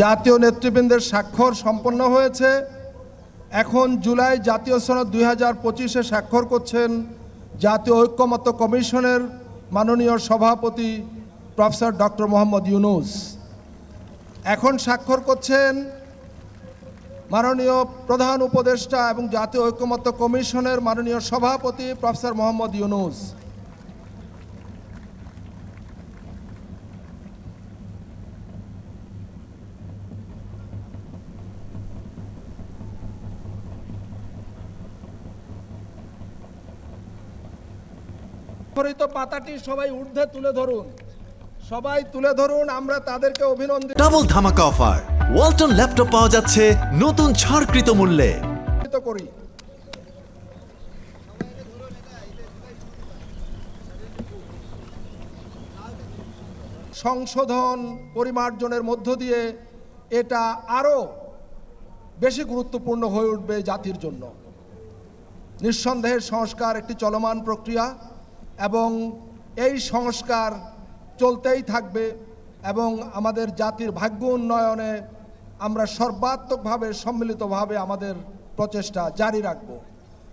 জাতীয় নেতৃবৃন্দের স্বাক্ষর সম্পন্ন হয়েছে। এখন জুলাই জাতীয় সনদ দুই হাজার পঁচিশে স্বাক্ষর করছেন জাতীয় ঐক্যমত্য কমিশনের মাননীয় সভাপতি প্রফেসর ডক্টর মোহাম্মদ ইউনুস। এখন স্বাক্ষর করছেন মাননীয় প্রধান উপদেষ্টা এবং জাতীয় ঐক্যমত্য কমিশনের মাননীয় সভাপতি প্রফেসর মোহাম্মদ ইউনুস। স্বাক্ষরিত পাতাটি সবাই ঊর্ধ্বে তুলে ধরুন। সবাই তুলে ধরুন আমরা তাদেরকে অভিনন্দিত ডাবল ধামাকা অফার। ওয়ালটন ল্যাপটপ পাওয়া যাচ্ছে নতুন ছাড়কৃত মূল্যে। করি। সংশোধন পরিমার্জনের মধ্য দিয়ে এটা আরও বেশি গুরুত্বপূর্ণ হয়ে উঠবে জাতির জন্য। নিঃসন্দেহে সংস্কার একটি চলমান প্রক্রিয়া। এবং এই সংস্কার চলতেই থাকবে এবং আমাদের জাতির ভাগ্য উন্নয়নে আমরা সর্বাত্মকভাবে সম্মিলিতভাবে আমাদের প্রচেষ্টা জারি রাখব।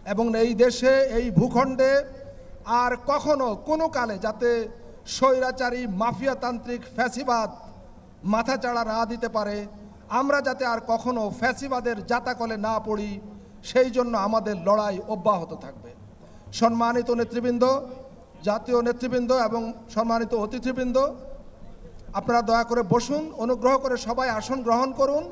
এবং এই দেশে এই ভূখণ্ডে আর কখনো কোনো কালে যাতে স্বৈরাচারী, মাফিয়াতান্ত্রিক ফ্যাসিবাদ মাথাচাড়া না দিতে পারে, আমরা যাতে আর কখনো ফ্যাসিবাদের জাতাকলে না পড়ি, সেই জন্য আমাদের লড়াই অব্যাহত থাকবে। সম্মানিত নেতৃবৃন্দ জাতীয় নেতৃবৃন্দ এবং সম্মানিত অতিথিবৃন্দ, আপনারা দয়া করে বসুন, অনুগ্রহ করে সবাই আসন গ্রহণ করুন।